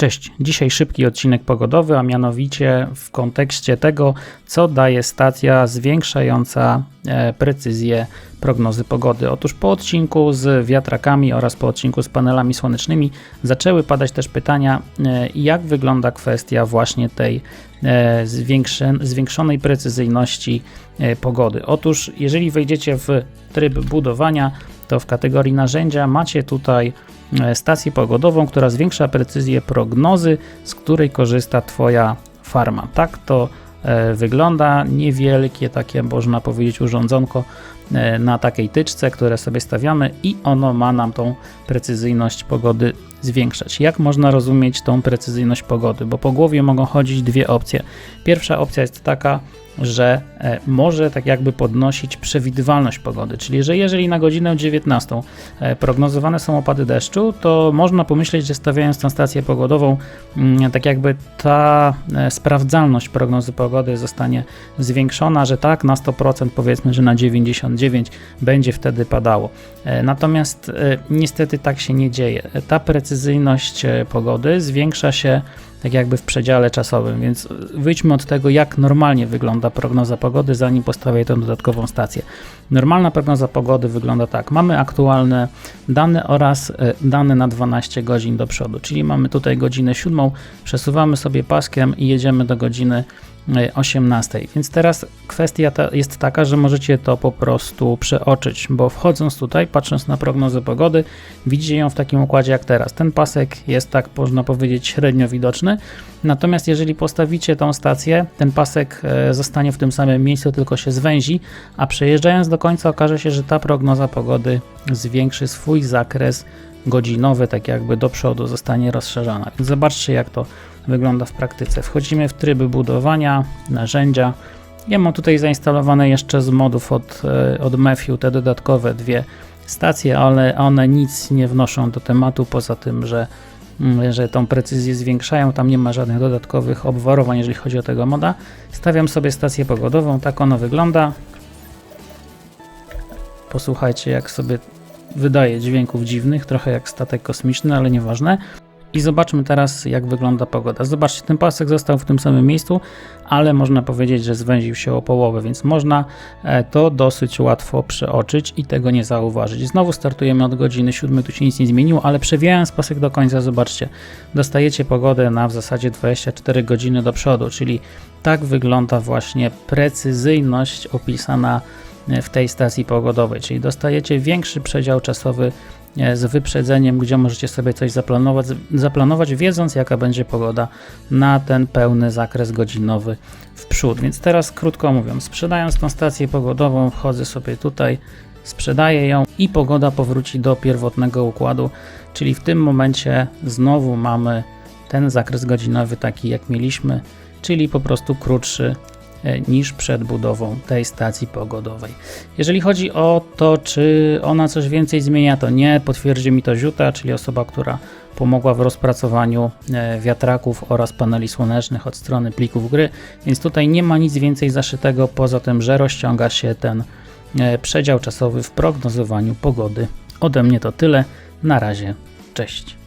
Cześć, dzisiaj szybki odcinek pogodowy, a mianowicie w kontekście tego, co daje stacja zwiększająca e, precyzję prognozy pogody. Otóż po odcinku z wiatrakami oraz po odcinku z panelami słonecznymi zaczęły padać też pytania, e, jak wygląda kwestia właśnie tej e, zwiększonej precyzyjności pogody. Otóż, jeżeli wejdziecie w tryb budowania, to w kategorii narzędzia macie tutaj stację pogodową, która zwiększa precyzję prognozy, z której korzysta Twoja farma. Tak to e, wygląda. Niewielkie takie, można powiedzieć, urządzonko e, na takiej tyczce, które sobie stawiamy i ono ma nam tą precyzyjność pogody zwiększać. Jak można rozumieć tą precyzyjność pogody? Bo po głowie mogą chodzić dwie opcje. Pierwsza opcja jest taka, że e, może tak jakby podnosić przewidywalność pogody, czyli że jeżeli na godzinę 19 e, prognozowane są opady deszczu, to można pomyśleć, że stawiając tę stację pogodową, mm, tak jakby ta e, sprawdzalność prognozy pogody zostanie zwiększona, że tak na 100%, powiedzmy, że na 99 będzie wtedy padało. Natomiast niestety tak się nie dzieje. Ta precyzyjność pogody zwiększa się tak jakby w przedziale czasowym, więc wyjdźmy od tego, jak normalnie wygląda prognoza pogody, zanim postawię tę dodatkową stację. Normalna prognoza pogody wygląda tak. Mamy aktualne dane oraz e, dane na 12 godzin do przodu, czyli mamy tutaj godzinę 7, przesuwamy sobie paskiem i jedziemy do godziny 18. Więc teraz kwestia ta jest taka, że możecie to po prostu przeoczyć, bo wchodząc tutaj, patrząc na prognozę pogody, widzicie ją w takim układzie jak teraz. Ten pasek jest tak, można powiedzieć, średnio widoczny. Natomiast jeżeli postawicie tą stację, ten pasek e, zostanie w tym samym miejscu, tylko się zwęzi, a przejeżdżając do końca okaże się, że ta prognoza pogody zwiększy swój zakres godzinowy, tak jakby do przodu zostanie rozszerzona. Więc zobaczcie, jak to wygląda w praktyce. Wchodzimy w tryby budowania, narzędzia. Ja mam tutaj zainstalowane jeszcze z modów od, e, od Matthew te dodatkowe dwie stacje, ale one nic nie wnoszą do tematu, poza tym, że, mm, że tą precyzję zwiększają. Tam nie ma żadnych dodatkowych obwarowań, jeżeli chodzi o tego moda. Stawiam sobie stację pogodową, tak ona wygląda. Posłuchajcie, jak sobie wydaje dźwięków dziwnych, trochę jak statek kosmiczny, ale nieważne. I zobaczmy teraz, jak wygląda pogoda. Zobaczcie, ten pasek został w tym samym miejscu, ale można powiedzieć, że zwęził się o połowę, więc można e, to dosyć łatwo przeoczyć i tego nie zauważyć. Znowu startujemy od godziny 7, tu się nic nie zmieniło, ale przewijając pasek do końca, zobaczcie, dostajecie pogodę na w zasadzie 24 godziny do przodu, czyli tak wygląda właśnie precyzyjność opisana e, w tej stacji pogodowej, czyli dostajecie większy przedział czasowy z wyprzedzeniem, gdzie możecie sobie coś zaplanować, zaplanować, wiedząc jaka będzie pogoda na ten pełny zakres godzinowy w przód. Więc teraz krótko mówiąc, sprzedając tą stację pogodową, wchodzę sobie tutaj, sprzedaję ją i pogoda powróci do pierwotnego układu, czyli w tym momencie znowu mamy ten zakres godzinowy taki jak mieliśmy, czyli po prostu krótszy E, niż przed budową tej stacji pogodowej. Jeżeli chodzi o to, czy ona coś więcej zmienia, to nie. Potwierdzi mi to Ziuta, czyli osoba, która pomogła w rozpracowaniu e, wiatraków oraz paneli słonecznych od strony plików gry, więc tutaj nie ma nic więcej zaszytego, poza tym, że rozciąga się ten e, przedział czasowy w prognozowaniu pogody. Ode mnie to tyle. Na razie. Cześć.